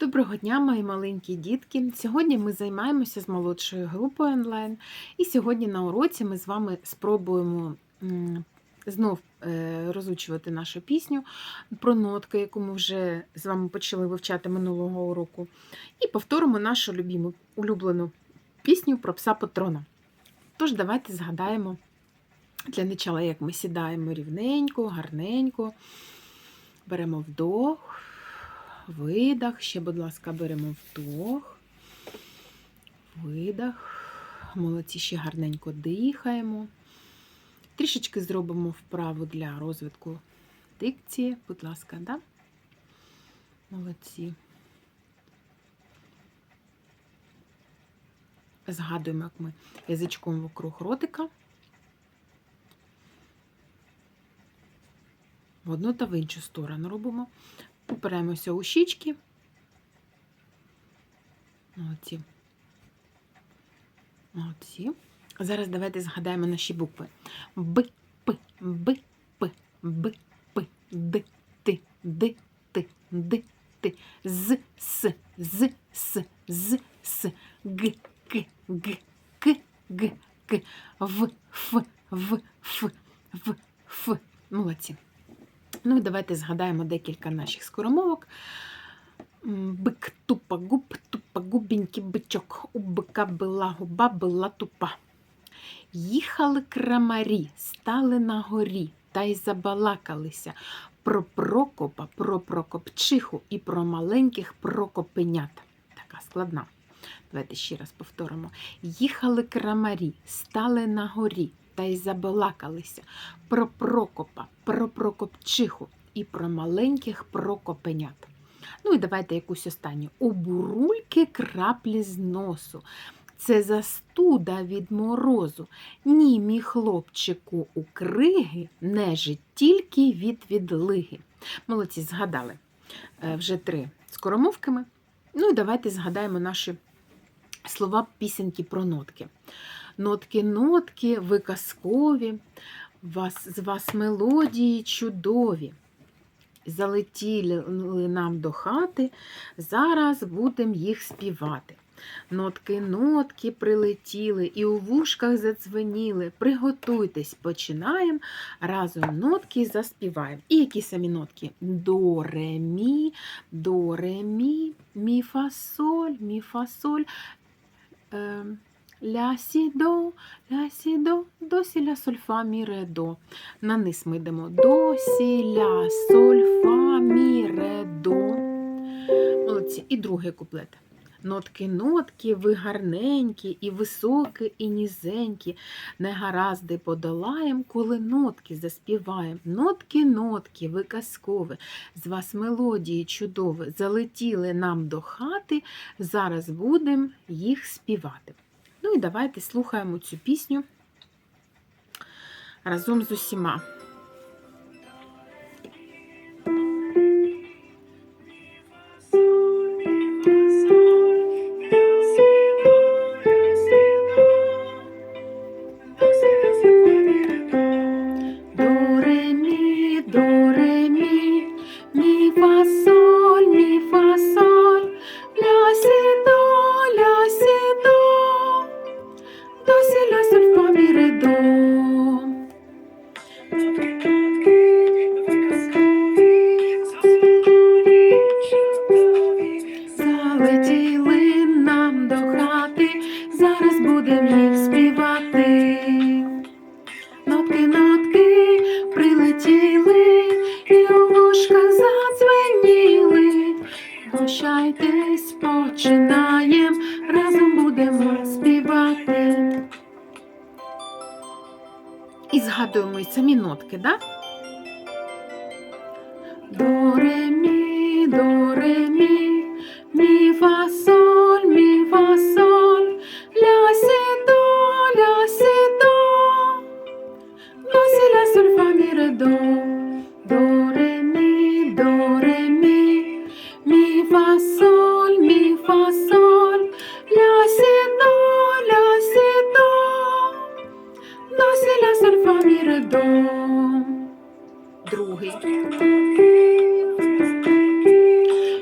Доброго дня, мої маленькі дітки. Сьогодні ми займаємося з молодшою групою онлайн. І сьогодні на уроці ми з вами спробуємо знов е, розучувати нашу пісню про нотки, яку ми вже з вами почали вивчати минулого уроку. І повторимо нашу любіму, улюблену пісню про пса Патрона. Тож, давайте згадаємо для начала, як ми сідаємо рівненько, гарненько, беремо вдох. Видах. Ще, будь ласка, беремо вдох, видах. Молодці, ще гарненько дихаємо. Трішечки зробимо вправу для розвитку дикції. Будь ласка, да? Молодці. Згадуємо, як ми язичком вокруг ротика. В одну та в іншу сторону робимо. Упираємося у щічки. Молодці. Молодці. Зараз давайте згадаємо наші букви. Б, П, Б, П, Б, П, Д, Т, Д, Т, Д, Т, З, С, З, С, З, С, Г, К, Г, К, Г, К, В, Ф, В, Ф, В, Ф. Молодці. Ну і давайте згадаємо декілька наших скоромовок. Бик тупа губ, тупа губенький бичок. У бика була губа, була тупа. Їхали крамарі, стали на горі та й забалакалися про Прокопа, про Прокопчиху і про маленьких Прокопенят. Така складна. Давайте ще раз повторимо. Їхали крамарі, стали на горі та й забалакалися про Прокопа, про Прокопчиху і про маленьких Прокопенят. Ну і давайте якусь останню. У бурульки краплі з носу. Це застуда від морозу. Ні, мій хлопчику, у криги нежить тільки від відлиги. Молодці, згадали е, вже три скоромовками. Ну і давайте згадаємо наші слова пісеньки про нотки. Нотки, нотки, ви казкові, вас, з вас мелодії чудові. Залетіли нам до хати, зараз будемо їх співати. Нотки, нотки прилетіли і у вушках задзвеніли. Приготуйтесь, починаємо. Разом нотки заспіваємо. І які самі нотки? До, ре, мі, до, ре, мі, мі, фа, соль, мі, фа, соль. Е, Ля, сі, до, ля, сі, до, до, сі, ля, соль, фа, мі, ре, до. На низ ми йдемо до, сі, ля, соль, фа, мі, ре, до. Молодці. І другий куплет. Нотки, нотки, ви гарненькі, і високі, і нізенькі. Негаразди подолаєм, коли нотки заспіваєм. Нотки, нотки, ви казкові, з вас мелодії чудові, залетіли нам до хати, зараз будемо їх співати. Ну і давайте слухаємо цю пісню разом з усіма. Гощайтесь, починаєм, разом будемо співати. І згадуємо і самі нотки, да? До, ре, до, ре, мі, мі, соль, ля си до, ля си до, до си ля соль мі ре до. Другий.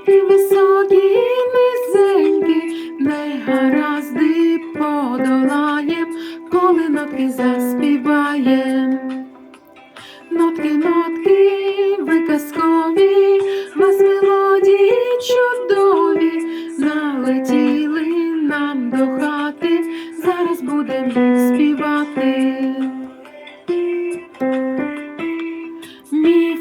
І високі, і низенькі, негаразди подолаєм, коли нотки заспіваєм. Нотки, нотки, виказкові, вас мелодії чудові, налетіли нам до хати, зараз будемо співати. Мі,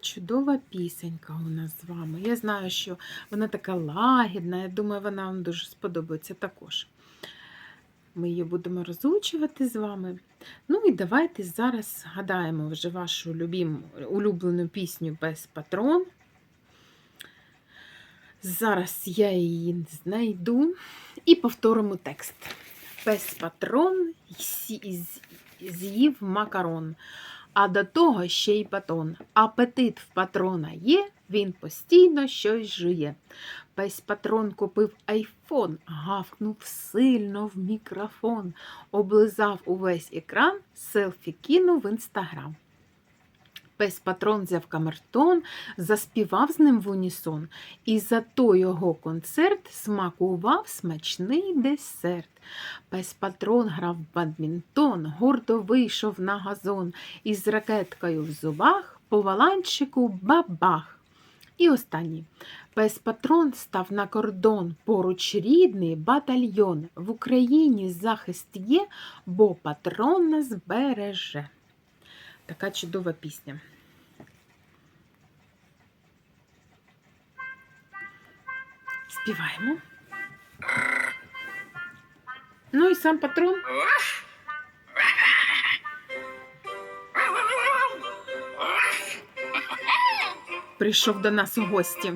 чудова пісенька у нас з вами. Я знаю, що вона така лагідна. Я думаю, вона вам дуже сподобається також. Ми її будемо розучувати з вами. Ну і давайте зараз згадаємо вже вашу любіму, улюблену пісню Без патрон. Зараз я її знайду і повторимо текст. Без патрон з'їв макарон, а до того ще й батон. Апетит в патрона є, він постійно щось жує. Песь патрон купив айфон, гавкнув сильно в мікрофон, облизав увесь екран, селфі кинув в інстаграм. Пес патрон взяв камертон, заспівав з ним в унісон, і за той його концерт смакував смачний десерт. Пес патрон грав бадмінтон, гордо вийшов на газон із ракеткою в зубах, по валанчику бабах. І останній. Пес патрон став на кордон, поруч рідний батальйон. В Україні захист є, бо патрон нас береже. Така чудова пісня. Співаємо. Ну і сам патрон. Прийшов до нас у гості.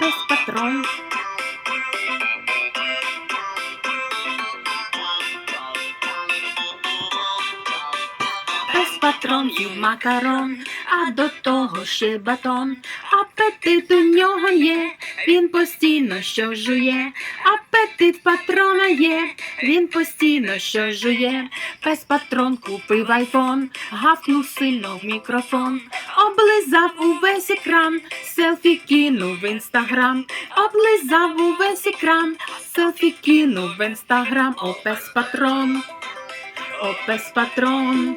Пес патрон. Пес патрон їв макарон, а до того ще батон. Апетит у нього є, він постійно що жує. Апетит патрона є, він постійно що жує. Пес патрон купив айфон, гавкнув сильно в мікрофон, облизав увесь екран, селфі кинув в інстаграм, облизав увесь екран, селфі кинув в інстаграм. О, пес патрон, о, пес патрон.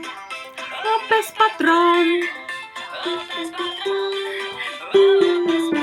О, пес патрон. Заспівав з ним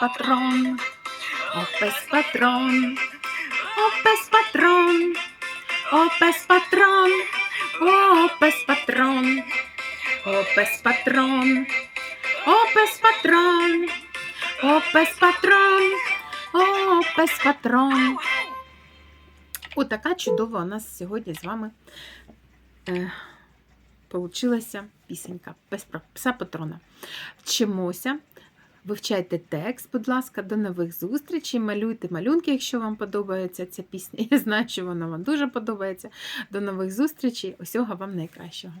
Патрон, опес патрон, опес патрон, опес патрон, опес патрон, опес патрон, опес патрон. О, пес патрон. О, пес патрон. Отака чудова у нас сьогодні з вами е, пісенька про пса патрона. Вчимося Вивчайте текст, будь ласка, до нових зустрічей. Малюйте малюнки, якщо вам подобається ця пісня. Я знаю, що вона вам дуже подобається. До нових зустрічей. Усього вам найкращого.